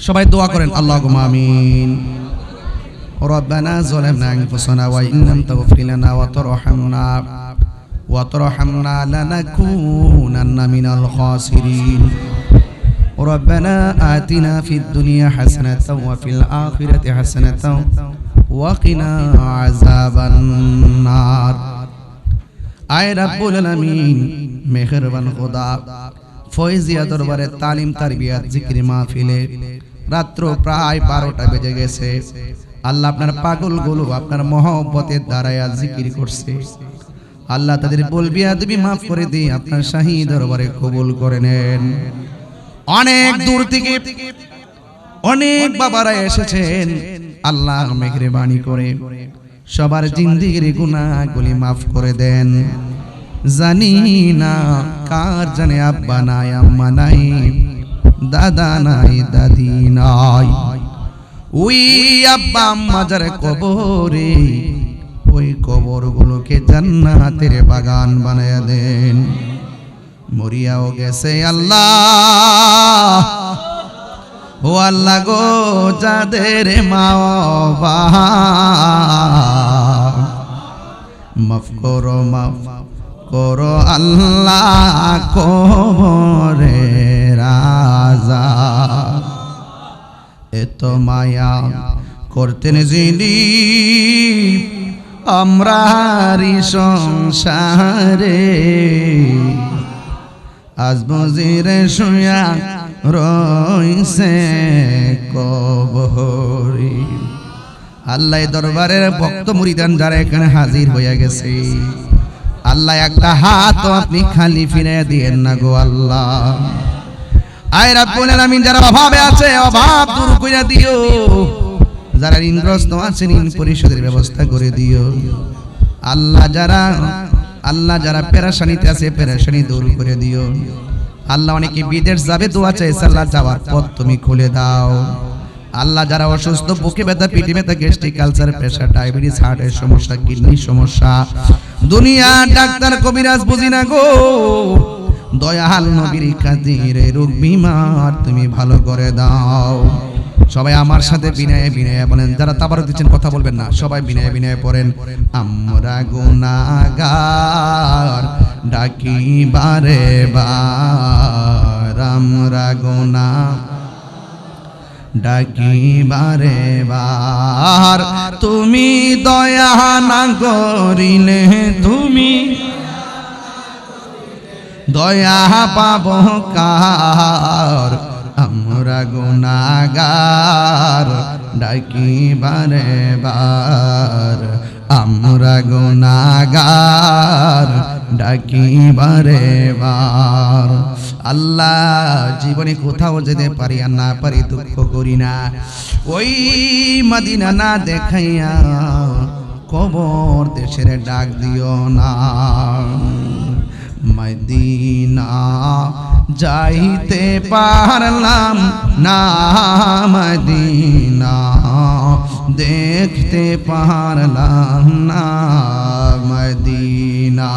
সবাই দোয়া করেন আল্লাহ আমিন ربنا ظلمنا أنفسنا وإن لم تغفر لنا وترحمنا وترحمنا لنكونن من الخاسرين ربنا آتنا في الدنيا حسنة وفي الآخرة حسنة وقنا عذاب النار আয় রাব্বুল আলামিন মেহেরবান খোদা ফয়জিয়া দরবারে তালিম তারবিয়াত জিকির মাহফিলে রাত্র প্রায় বারোটা বেজে গেছে। আল্লাহ আপনার পাগল পাগলগুলো, আপনার মহব্বতের দ্বারায় জিকির করছে। আল্লাহ তাদের বলবি আদবি মাফ করে দিয়ে আপনার শাহী দরবারে কবুল করে নেন। অনেক দূর থেকে অনেক বাবারা এসেছেন আল্লাহ মেহরবানি করে। সবার জিন্দিগির গুনাহগুলি মাফ করে দেন। জানি না কার জানে আব্বা নাই, আম্মা নাই। দাদা নাই, দাদি নাই। ওই আব্বা যারা কবরে, ওই কবরগুলোকে জান্নাতের বাগান বানায় দেন। মরিয়াও গেছে, আল্লাহ। ও আল্লাহ গো, যাদের মা মাফ করো মাফ করো আল্লাহ কবরে রাজা এত মায়া করতেন যিনি, আমরা সংসারে। আজ বজিরে শুয়া রইছে কবহরি আল্লাহ দরবারের ভক্ত মুরিদান যারা এখানে হাজির হয়ে গেছে। আল্লাহ একটা হাত আপনি খালি ফিরে দিয়েন না গো আল্লাহ। আয় রাব্বুল আলামিন, যারা অভাবে আছে, অভাব যারা পরিশোধের ব্যবস্থা করে দিও। আল্লাহ যারা আল্লাহ যারা আছে করে দিও। আল্লাহ অনেকে বিদেশ যাবে যাওয়ার পথ তুমি খুলে দাও। আল্লাহ যারা অসুস্থ, বুকে ব্যথা, পিঠে ব্যথা, গ্যাস্ট্রিক কালচার প্রেশার, ডায়াবেটিস হার্টের সমস্যা, কিডনির সমস্যা। দুনিয়া ডাক্তার, কবিরাজ, বুঝি না গো। দয়াল নবীর কাদির রোগ বিমার তুমি ভালো করে দাও। সবাই আমার সাথে বিনয়ে বিনয়ে বলেন, যারা তাবারক দিচ্ছেন কথা বলবেন না, সবাই বিনয়ে বিনয়ে পড়েন। আমরা গুনাগার ডাকি বারে বার। আমরা গুনা ডাকি বারে বার। তুমি দয়া না করিলে তুমি দয়া পাব কার, আমরা গুনাগার ডাকি বারে বার আমরা গুনাগার ডাকি বারে বার আল্লাহ জীবনে কোথাও যেতে পারি আর না পারি দুঃখ করি না। ওই মদিনা না দেখাইয়া কবর দেশের ডাক দিও না। মদিনা যাইতে পারলাম না মদিনা। দেখতে পারলাম না মদিনা।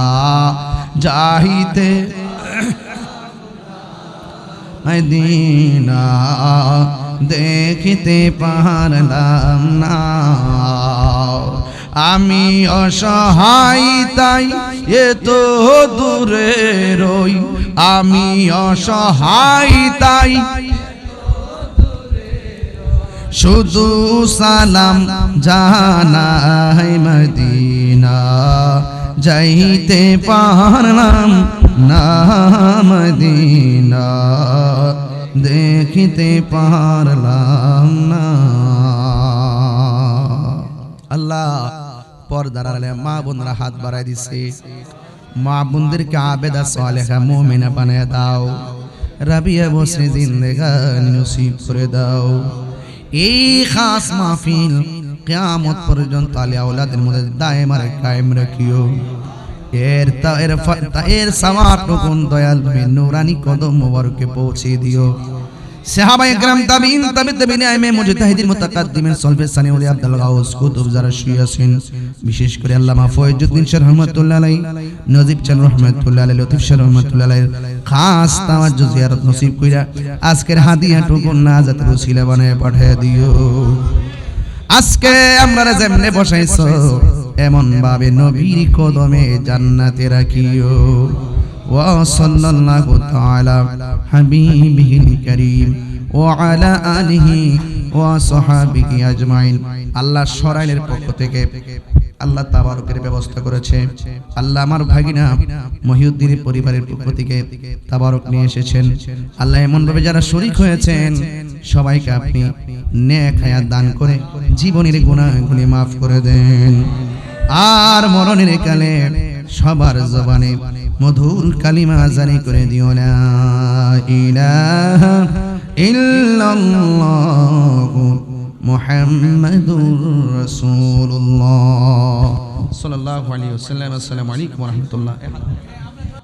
যাইতে মদিনা। দেখতে পারলাম না। আমি অসহায় তাই এ তো দূরে রই আমি অসহায় তাই। শুধু সালাম জানাই মদিনা, যাইতে পারলাম না মদিনা, দেখিতে পারলাম না। আল্লাহ। পর্দার আলে মা বোনরা হাত বাড়াই দিছে। মা বোনদেরকে আবেদা সালেহা মুমিনা বানায় দাও। রাবিয়া বসে জিন্দেগানি নসিব করে দাও। এই খাস মাহফিল কিয়ামত পর্যন্ত আলে আওলাদের মধ্যে দায়েম আর কায়েম রাখিও। এর তা এর তা এর সামার টুকুন দয়াল নুরানি কদম মোবারকে পৌঁছে দিও। সাহাবা একরাম তাবিইন তাবি তাবিইন আইমে মুজতাহিদিন মুতাকাদ্দিমিন, সলফে সানি ওলি আব্দুল গাউস কুতুব যারা শুয়েছেন বিশেষ করে আল্লামা ফয়জুদ্দিন শাহ রহমাতুল্লাহ আলাইহি, নজিব চান রহমাতুল্লাহ আলাইহি, লতিফ শাহ রহমাতুল্লাহ আলাইহি খাস তাওয়াজ্জু জিয়ারত নসিব কইরা আজকের হাদিয়াটুকু নাজাত রসিলা বানায় পাঠিয়ে দিও। আজকে আমরা যেমনে বসাইছো এমন ভাবে নবীর কদমে জান্নাতে রাখিও। তাআলা হাবিবিহিল কারীম ওয়া আলা আলিহি ওয়া সাহাবিহি আজমাইন আল্লাহ সরাইলের পক্ষ থেকে আল্লাহ তাবারকের ব্যবস্থা করেছে। আল্লাহ আমার ভাগিনা মহিউদ্দিনের পরিবারের পক্ষ থেকে তাবারক নিয়ে এসেছেন। আল্লাহ এমন ভাবে যারা শরীক হয়েছেন, সবাইকে আপনি নেক হায়াত দান করে জীবনের গুনাহগুলি মাফ করে দেন। আর মরণের কালে সবার জবানে মধুর কালিমা জারি করে দিও না। ইলাহা ইল্লাল্লাহু মুহাম্মাদুর রাসূলুল্লাহ। সাল্লাল্লাহু আলাইহি ওয়াসাল্লাম। আসসালামু আলাইকুম ওয়া রাহমাতুল্লাহ।